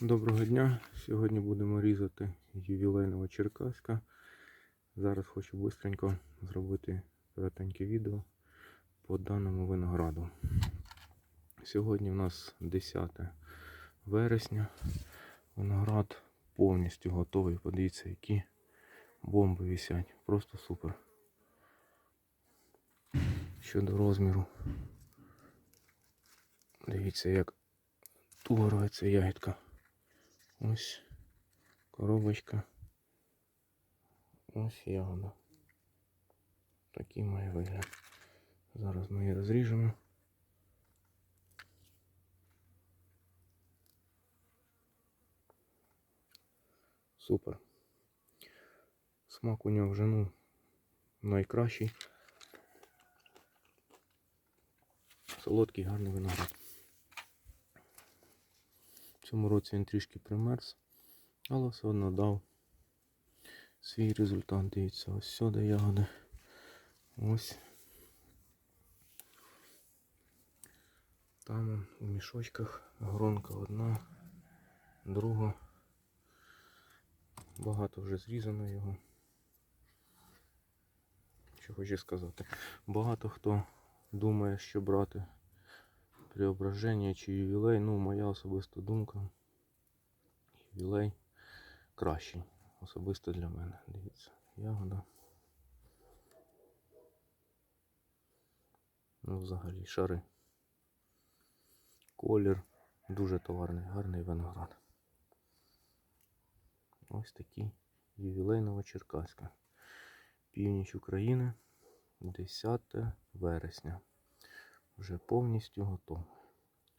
Доброго дня! Сьогодні будемо різати ювілейного черкаська. Зараз хочу швидко зробити коротеньке відео по даному винограду. Сьогодні у нас 10 вересня. Виноград повністю готовий. Подивіться, які бомби висять. Просто супер. Щодо розміру. Дивіться, як туго рветься ягідка. Ось коробочка. Ось ягода. Такий має вигляд. Зараз ми її розріжемо. Супер. Смак у нього вже ну найкращий. Солодкий гарний виноград. Цьому році він трішки примерз, але все одно дав свій результат. Дивіться, ось сюди ягоди. Ось. Там у мішочках гронка одна, друга. Багато вже зрізано його. Що хочу сказати. Багато хто думає, що брати преображення чи ювілей. Ну, моя особиста думка. Ювілей кращий. Особисто для мене. Дивіться, ягода. Ну, взагалі, шари. Колір дуже товарний, гарний виноград. Ось такий ювілейного Черкаська. Північ України, 10 вересня. Вже повністю готовий.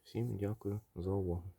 Всім дякую за увагу.